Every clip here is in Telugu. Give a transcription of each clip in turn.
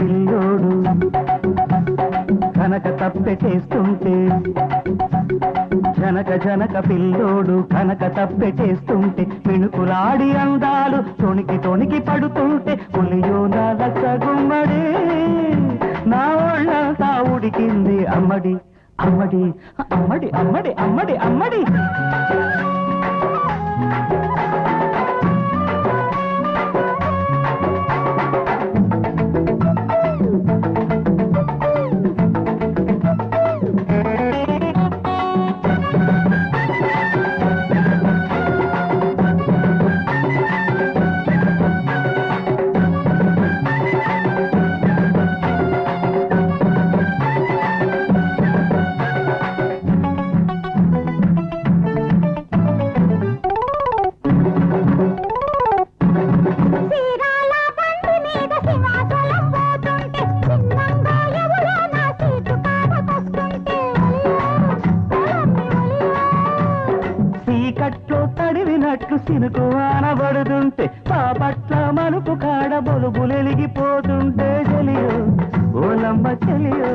పిల్లోడు. కనక తప్పెటేస్తుంటే జనక జనక పిల్లోడు కనక తప్పెటేస్తుంటే మిణుకులాడి అందాలు తొణికి తొణికి పడుతుంటే పులియో నా లచ్చ గుమ్మడి నా ఒళ్ళంతా ఉడికింది అమ్మడి అమ్మడి అమ్మడి అమ్మడి అమ్మడి అమ్మడి. తడివినట్లు సినుకు ఆనబడుతుంటే పాపట్ల మనుపు కాడ బొలుబులెలిగిపోతుంటే చెలియో ఓలమ్మ చెలియో.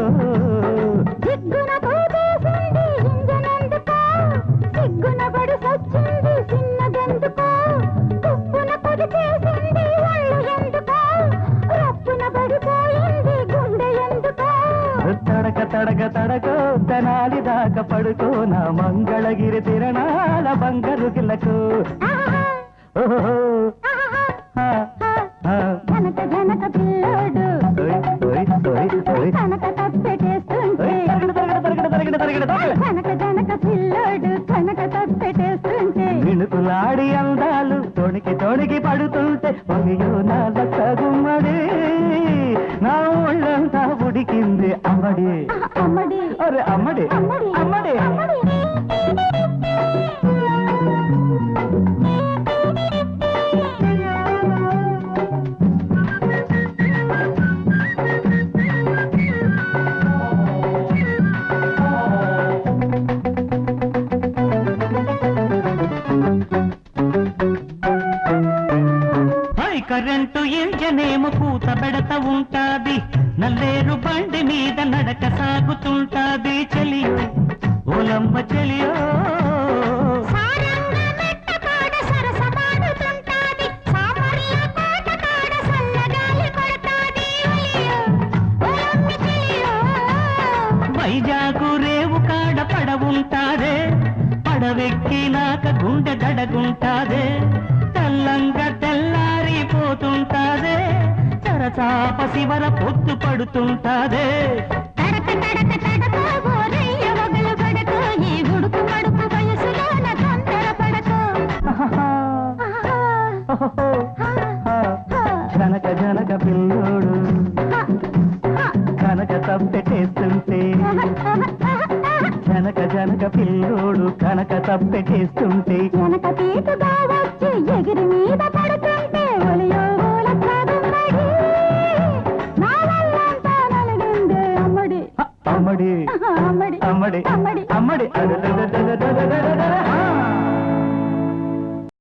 తడక తడక తనాలి దాకా పడుకో నా మంగళగిరి తిరణాల బంగారు గిల్లకు తప్పెట్టేస్తుంటే మిణుకులాడి అందాలు తొణికి తొణికి పడుతుంటే ఒలియో నా లచ్చ గుమ్మడి. నా ఒళ్ళంతా ఉడికింది అమ్మడి. అమ్మడి అరే కరెంటు ఇంజనేమో పూత పెడత ఉంటాది. నల్లేరు బండి మీద నడక సాగుతుంటాది చెలియో ఓలమ్మ చెలియో వైజాగు రేవు కాడ పడవుంటాదే. పడవెక్కినాక గుండె గడగుంటాదే తెల్లంగా తెల్లారిపోతుంటాదే చరచాప శివర పొత్తు పడుతుంటాదే. తడక తడక తడక ఓరయ్య వగలు పడకు. ఈ ఉడుకు మడుకు వయసులోన తొందర పడకు జనక జనక పిల్లోడు. కనక తప్పెట్టేస్తుంటే జనక జనక పిల్లోడు కనక తప్పెట్టేస్తుంటే వెనక తీటుగా వచ్చి ఎగిరి మీద அம்மடி அம்மடி அருள